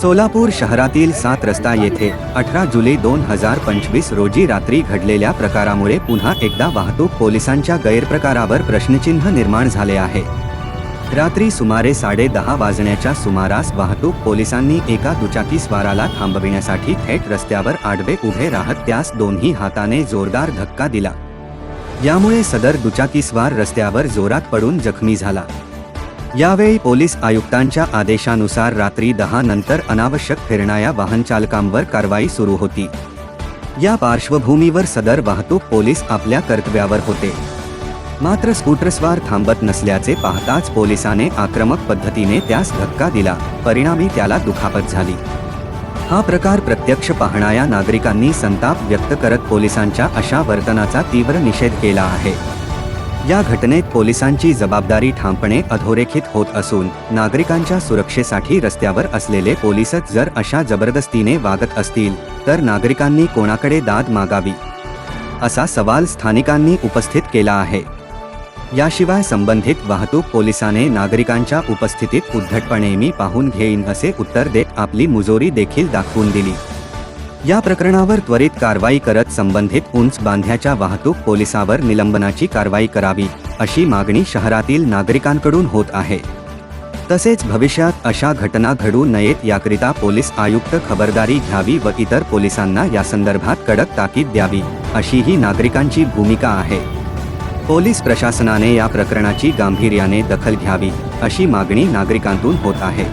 सोलापूर शहरातील सात रस्ता येथे अठरा जुलै दोन हजार पंचवीस रोजी रात्री घडलेल्या प्रकारामुळे पुन्हा एकदा वाहतूक पोलिसांच्या गैरप्रकारावर प्रश्नचिन्ह निर्माण झाले आहे. रात्री सुमारे साडे दहा वाजण्याच्या सुमारास वाहतूक पोलिसांनी एका दुचाकी स्वाराला थांबविण्यासाठी थेट रस्त्यावर आडवे उभे राहत त्यास दोन्ही हाताने जोरदार धक्का दिला. यामुळे सदर दुचाकीस्वार रस्त्यावर जोरात पडून जखमी झाला. यावेळी पोलीस आयुक्तांच्या आदेशानुसार रात्री दहा नंतर अनावश्यक फिरणाऱ्या वाहनचालकांवर कारवाई सुरू होती. या पार्श्वभूमीवर सदर वाहतूक पोलीस आपल्या कर्तव्यावर होते. मात्र स्कूटरस्वार थांबत नसल्याचे पाहताच पोलिसाने आक्रमक पद्धतीने त्यास धक्का दिला. परिणामी त्याला दुखापत झाली. हा प्रकार प्रत्यक्ष पाहणाऱ्या नागरिकांनी संताप व्यक्त करत पोलिसांच्या अशा वर्तनाचा तीव्र निषेध केला आहे. या घटनेत पोलिसांची जबाबदारी ठामपणे अधोरेखित होत असून नागरिकांच्या सुरक्षेसाठी रस्त्यावर असलेले पोलिसच जर अशा जबरदस्तीने वागत असतील तर नागरिकांनी कोणाकडे दाद मागावी? असा सवाल स्थानिकांनी उपस्थित केला आहे. याशिवाय संबंधित वाहतूक पोलिसाने नागरिकांच्या उपस्थितीत उद्धटपणे मी पाहून घेईन असे उत्तर देत आपली मुजोरी देखील दाखवून दिली. या प्रकरणावर त्वरित कारवाई करत संबंधित उंच बांध्याच्या वाहतूक पोलिसावर निलंबनाची कारवाई करावी अशी मागणी शहरातील नागरिकांकडून होत आहे. तसेच भविष्यात अशा घटना घडू नयेत याकरिता पोलीस आयुक्त खबरदारी घ्यावी व इतर पोलिसांना या संदर्भात कडक ताकीद द्यावी अशी ही नागरिकांची भूमिका आहे. पोलीस प्रशासनाने या प्रकरणाची गांभीर्याने दखल घ्यावी अशी मागणी नागरिकांतून होत आहे.